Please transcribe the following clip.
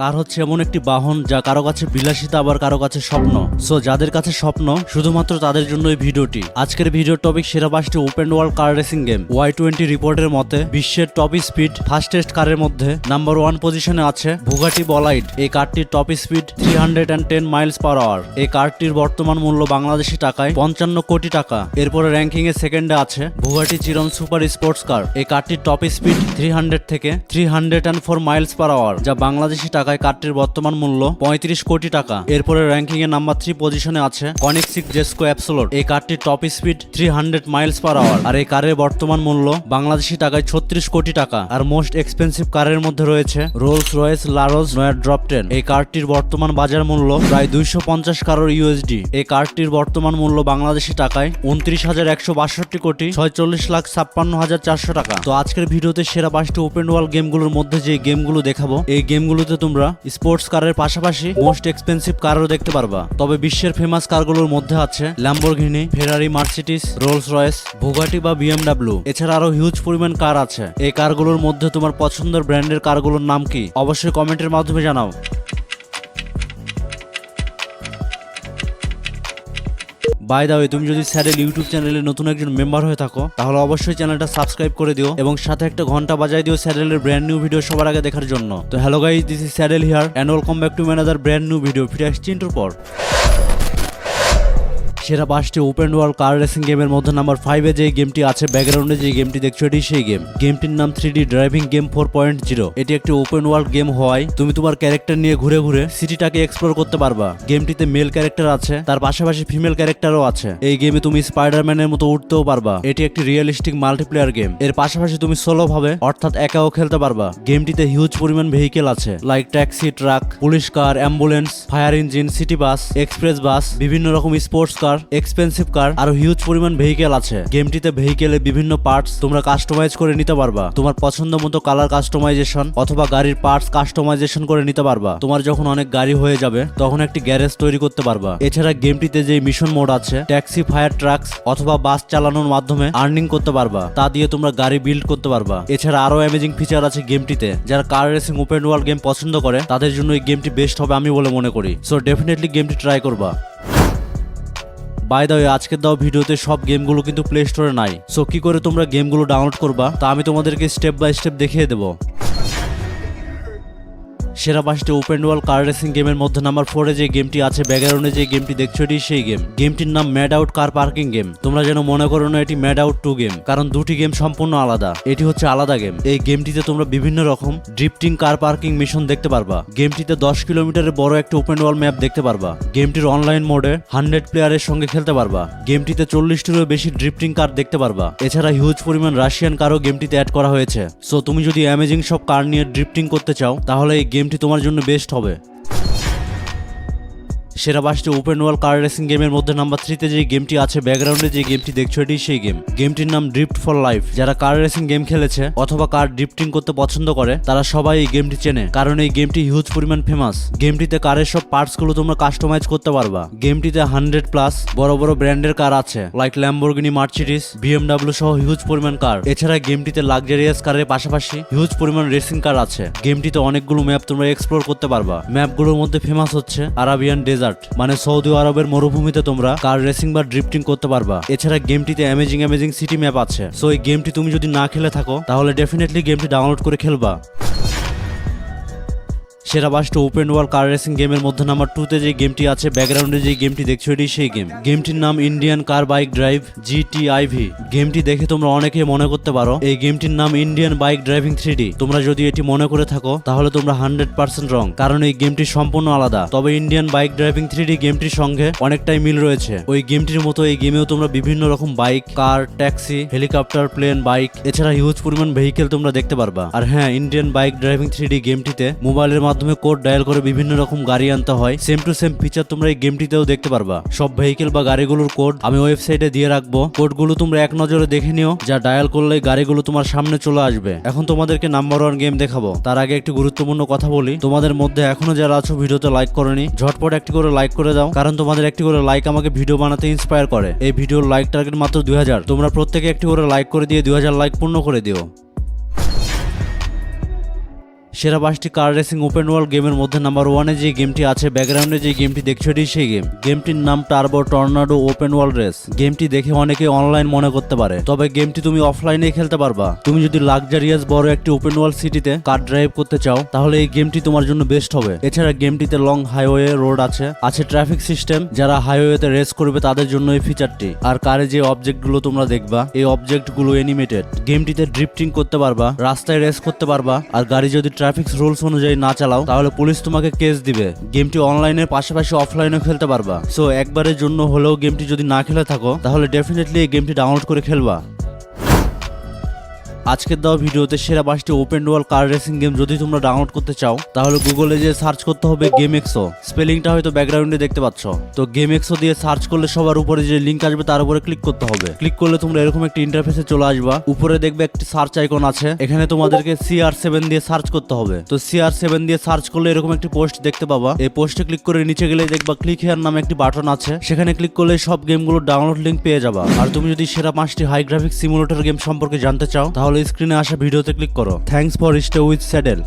কার হচ্ছে এমন একটি বাহন যা কারও কাছে বিলাসিতা, আবার কারও কাছে স্বপ্ন? সো যাদের কাছে স্বপ্ন, শুধুমাত্র তাদের জন্য এই ভিডিওটি। আজকের ভিডিওর টপিক সেরা পাঁচটি open world car racing game Y twenty রিপোর্টের মতে, বিশ্বের টপ স্পিড ফাস্টেস্ট কারের মধ্যে নাম্বার ওয়ান পজিশনে আছে ভুগাটি বলাইড এই কারটির top speed three hundred and ten miles per hour এই কারটির বর্তমান মূল্য বাংলাদেশি টাকায় পঞ্চান্ন কোটি টাকা। এরপরে র্যাঙ্কিং এ সেকেন্ডে আছে ভুগাটি চিরন সুপার স্পোর্টস কার এই কারটির টপ স্পিড থ্রি হান্ড্রেড থেকে three hundred and four miles per hour যা বাংলাদেশি টাকায় কারটির বর্তমান মূল্য পঁয়ত্রিশ কোটি টাকা। এরপরে র্যাঙ্কিং এ নাম্বার থ্রি পজিশনে আছে কনিক্সিক জেসকো অ্যাপসোলোট এই কারটির top speed three hundred miles per hour. আর এই কারের বর্তমান মূল্য বাংলাদেশি টাকায় ছত্রিশ কোটি টাকা। আর মোস্ট এক্সপেন্সিভ কারের মধ্যে রয়েছে Rolls Royce, La Rose, Noire drop ten. এই কারটির বর্তমান বাজার মূল্য প্রায় দুইশো পঞ্চাশ কারোর ইউএসডি। এই কারটির বর্তমান মূল্য বাংলাদেশি টাকায় উনত্রিশ হাজার একশো বাষট্টি কোটি ছয়চল্লিশ লাখ ছাপ্পান্ন হাজার চারশো টাকা। তো আজকের ভিডিওতে সেরা পাঁচটি ওপেন ওয়ার্ল্ড গেমগুলোর মধ্যে যে গেমগুলো দেখাবো, এই গেমগুলোতে তোমরা স্পোর্টস কারের পাশাপাশি মোস্ট এক্সপেন্সিভ কারও দেখতে পারবা। তবে বিশ্বের ফেমাস কারগুলোর মধ্যে আছে ল্যাম্বরঘিনি ফেরারি মার্সিটিস রোলস রয়েস ভোগাটি বা বিএমডাব্লিউ এছাড়া আরও হিউজ পরিমাণ কার আছে। এই কারগুলোর মধ্যে তোমার পছন্দের ব্র্যান্ডের কারগুলোর নাম কি? অবশ্যই কমেন্টের মাধ্যমে জানাও। বাই দা তুমি যদি স্যারের ইউটিউব চ্যানেলে নতুন একজন মেম্বার হয়ে থাকো, তাহলে অবশ্যই চ্যানেলটা সাবস্ক্রাইব করে দিও এবং সাথে একটা ঘণ্টা বাজায় দিও স্যারেলের ব্র্যান্ড নিউ ভিডিও সবার আগে দেখার জন্য। তো hello guys this is স্যারেল here and welcome back to another brand new video ফিরে আসছি পর। সেরা পাঁচটি ওপেন ওয়ার্ল্ড কার রেসিং গেমের মধ্যে নাম্বার ফাইভে যে গেমটি আছে ব্যাকগ্রাউন্ডে যে গেমটি দেখছ এটি সেই গেম গেমটির নাম three driving game four point zero এটি একটি ওপেন ওয়ার্ল্ড গেম হওয়ায় তুমি তোমার ক্যারেক্টার নিয়ে ঘুরে ঘুরে সিটিটাকে এক্সপ্লোর করতে পারবা। গেমটিতে মেল ক্যারেক্টার আছে, তার পাশাপাশি ফিমেল ক্যারেক্টারও আছে। এই গেমে তুমি স্পাইডারম্যানের মতো উঠতেও পারবা। এটি একটি রিয়েলিস্টিক মাল্টিপ্লেয়ার গেম এর পাশাপাশি তুমি সোলো ভাবে অর্থাৎ একাও খেলতে পারবা। গেমটিতে হিউজ পরিমাণ ভেহিকেল আছে like taxi truck police car ambulance fire engine city bus express bus বিভিন্ন রকম স্পোর্টস কার এক্সপেন্সিভ কার আরও হিউজ পরিমাণ ভেহিকেল আছে। গেমটিতে ভেহিকেলের বিভিন্ন পার্টস তোমরা কাস্টমাইজ করে নিতে পারবা। তোমার পছন্দ মতো কালার কাস্টমাইজেশন অথবা গাড়ির পার্টস কাস্টমাইজেশন করে নিতে পারবা। তোমার যখন অনেক গাড়ি হয়ে যাবে, তখন একটি গ্যারেজ তৈরি করতে পারবা। এছাড়া গেমটিতে যে মিশন মোড আছে ট্যাক্সি ফায়ার ট্রাকস অথবা বাস চালানোর মাধ্যমে আর্নিং করতে পারবা। তা দিয়ে তোমরা গাড়ি বিল্ড করতে পারবা। এছাড়া আরও অ্যামেজিং ফিচার আছে গেমটিতে যারা car racing open world game পছন্দ করে, তাদের জন্য এই গেমটি বেস্ট হবে আমি বলে মনে করি। সো ডেফিনেটলি গেমটি ট্রাই করবা। বাই দা আজকের দাও ভিডিওতে সব গেমগুলো কিন্তু প্লে স্টোরে নাই। সো কি করে তোমরা গেমগুলো ডাউনলোড করবা? তা আমি তোমাদেরকে স্টেপ বাই স্টেপ দেখিয়ে দেবো। সেরা পাঁচটি ওপেন ওয়ার্ল্ড কার রেসিং গেমের মধ্যে নাম্বার ফোরে যে গেমটি আছে ব্যাকগ্রাউন্ডে যে গেমটি দেখছ এটি সেই গেম গেমটির নাম mad out car parking game তোমরা যেন মনে করো না, এটি ম্যাড আউট টু গেম কারণ দুটি গেম সম্পূর্ণ আলাদা। এটি হচ্ছে আলাদা গেম এই গেমটিতে তোমরা বিভিন্ন রকম ড্রিফটিং কার পার্কিং মিশন দেখতে পারবা। গেমটিতে দশ কিলোমিটারের বড় একটা ওপেন ওয়ার্ল্ড ম্যাপ দেখতে পারবা। গেমটির অনলাইন মোডে হান্ড্রেড প্লেয়ারের সঙ্গে খেলতে পারবা। গেমটিতে চল্লিশটিরও বেশি ড্রিফটিং কার দেখতে পারবা। এছাড়া হিউজ পরিমাণ রাশিয়ান কারও গেমটিতে অ্যাড করা হয়েছে। সো তুমি যদি অ্যামেজিং সব কার নিয়ে ড্রিফটিং করতে চাও, তাহলে এই গেমটি তোমার জন্য বেস্ট হবে। সেরা পাঁচটি ওপেন ওয়ার্ল্ড কার রেসিং গেমের মধ্যে নাম্বার থ্রিতে যে গেমটি আছে, ব্যাকগ্রাউন্ডে যে গেমটি দেখছ এটি সেই গেম। গেমটির নাম ড্রিফট ফর লাইফ যারা কার রেসিং গেম খেলেছে অথবা কার ড্রিফটিং করতে পছন্দ করে, তারা সবাই এই গেমটি চেনে, কারণ এই গেমটি হিউজ পরিমাণ ফেমাস গেমটিতে কারের সব পার্টসগুলো তোমরা কাস্টমাইজ করতে পারবা। গেমটিতে হান্ড্রেড প্লাস বড় বড় ব্র্যান্ডের কার আছে লাইক ল্যাম্বরগিনি মার্চিডিস বিএমডাব্লিউ সহ হিউজ পরিমাণ কার। এছাড়া গেমটিতে লাক্সারিয়াস কারের পাশাপাশি হিউজ পরিমাণ রেসিং কার আছে। গেমটিতে অনেকগুলো ম্যাপ তোমরা এক্সপ্লোর করতে পারবা। ম্যাপগুলোর মধ্যে ফেমাস হচ্ছে আরাবিয়ান ডেজার্ট মানে সৌদি আরবের মরুভূমিতে তোমরা কার রেসিং বা ড্রিফটিং করতে পারবা। এছাড়া গেমটিতে অ্যামেজিং অ্যামেজিং সিটি ম্যাপ আছে। সো এই গেমটি তুমি যদি না খেলে থাকো, তাহলে ডেফিনেটলি গেমটি ডাউনলোড করে খেলবা। সেরা পাঁচটা ওপেন ওয়ার্ল্ড কার রেসিং গেমের মধ্যে নাম্বার টুতে যে গেমটি আছে ব্যাকগ্রাউন্ডে যে গেমটি দেখছ এটি সেই গেম গেমটির নাম Indian car bike drive GTIV গেমটি দেখে তোমরা অনেকে মনে করতে পারো, এই গেমটির নাম ইন্ডিয়ান বাইক ড্রাইভিং থ্রি তোমরা যদি এটি মনে করে থাকো, তাহলে তোমরা হান্ড্রেড পার্সেন্ট রং কারণ এই গেমটি সম্পূর্ণ আলাদা। তবে ইন্ডিয়ান বাইক ড্রাইভিং থ্রি গেমটির সঙ্গে অনেকটাই মিল রয়েছে। ওই গেমটির মতো এই গেমেও তোমরা বিভিন্ন রকম bike car taxi helicopter plane bike এছাড়া হিউজ পরিমাণ ভেহিকেল তোমরা দেখতে পারবা। আর হ্যাঁ ইন্ডিয়ান বাইক ড্রাইভিং থ্রি গেমটিতে মোবাইলের মাধ্যমে কোড ডায়াল করে বিভিন্ন রকম গাড়ি আনতে হয়। সেম টু সেম ফিচার তোমরা এই গেমটিতেও দেখতে পারবা। সব ভেহিকেল বা গাড়িগুলোর কোড আমি ওয়েবসাইটে দিয়ে রাখব। কোডগুলো তোমরা এক নজরে দেখে নিও, যা ডায়াল করলে গাড়িগুলো তোমার সামনে চলে আসবে। এখন তোমাদেরকে নাম্বার ওয়ান গেম দেখাবো। তার আগে একটি গুরুত্বপূর্ণ কথা বলি। তোমাদের মধ্যে এখনও যারা আছো ভিডিওতে লাইক করেনি, ঝটপট একটি করে লাইক করে দাও। কারণ তোমাদের একটি করে লাইক আমাকে ভিডিও বানাতে ইন্সপায়ার করে। এই ভিডিওর লাইক টার্গেট মাত্র দু হাজার। তোমরা প্রত্যেকে একটি করে লাইক করে দিয়ে দুই হাজার লাইক পূর্ণ করে দিও। সেরা পাঁচটি কার রেসিং ওপেন ওয়ার্ল্ড গেমের মধ্যে নাম্বার ওয়ানে যে গেমটি আছে ব্যাকগ্রাউন্ডে যে গেমটি দেখছ এটি সেই গেম গেমটির নাম turbo tornado open world race গেমটি দেখে অনেকে অনলাইন মনে করতে পারে। তবে গেমটি তুমি অফলাইনে খেলতে পারবা। তুমি যদি লাক্সারিয়াস বড় একটি ওপেন ওয়ার্ল্ড সিটিতে কার ড্রাইভ করতে চাও, তাহলে এই গেমটি তোমার জন্য বেস্ট হবে। এছাড়া গেমটিতে লং হাইওয়ে রোড আছে। আছে ট্রাফিক সিস্টেম যারা হাইওয়েতে রেস করবে, তাদের জন্য এই ফিচারটি আর কারে যে অবজেক্টগুলো তোমরা দেখবা, এই অবজেক্টগুলো অ্যানিমেটেড গেমটিতে ড্রিফটিং করতে পারবা, রাস্তায় রেস করতে পারবা, আর গাড়ি যদি ট্রাফিক রুলস অনুযায়ী না চালাও, তাহলে পুলিশ তোমাকে কেস দিবে। গেমটি অনলাইনের পাশাপাশি অফলাইনে খেলতে পারবা। সো একবারের জন্য হলেও গেমটি যদি না খেলে থাকো, তাহলে ডেফিনেটলি গেমটি ডাউনলোড করে খেলবা। আজকের দেওয়া ভিডিওতে সেরা পাঁচটি open world car racing game যদি তোমরা ডাউনলোড করতে চাও, তাহলে গুগলে যে সার্চ করতে হবে গেম এক্সো স্পেলিংটা হয়তো ব্যাকগ্রাউন্ডে দেখতে পাচ্ছ। তো গেম এক্সো দিয়ে সার্চ করলে সবার উপরে যে লিঙ্ক আসবে, তার উপরে ক্লিক করতে হবে। ক্লিক করলে তোমরা এরকম একটি ইন্টারফেসে চলে আসবা। উপরে দেখবে একটি সার্চ আইকন আছে। এখানে তোমাদেরকে সিআর সেভেন দিয়ে সার্চ করতে হবে। তো সিআর সেভেন দিয়ে সার্চ করলে এরকম একটি পোস্ট দেখতে পাবা। এই পোস্টে ক্লিক করে নিচে গেলে দেখবা ক্লিক হেয়ার নামে একটি বাটন আছে। সেখানে ক্লিক করলে সব গেমগুলোর ডাউনলোড লিঙ্ক পেয়ে যাবা। আর তুমি যদি সেরা পাঁচটি হাই গ্রাফিক সিমুলেটর গেম সম্পর্কে জানতে চাও, তাহলে স্ক্রিনে আসা ভিডিওতে ক্লিক করো। Thanks for stay with saddle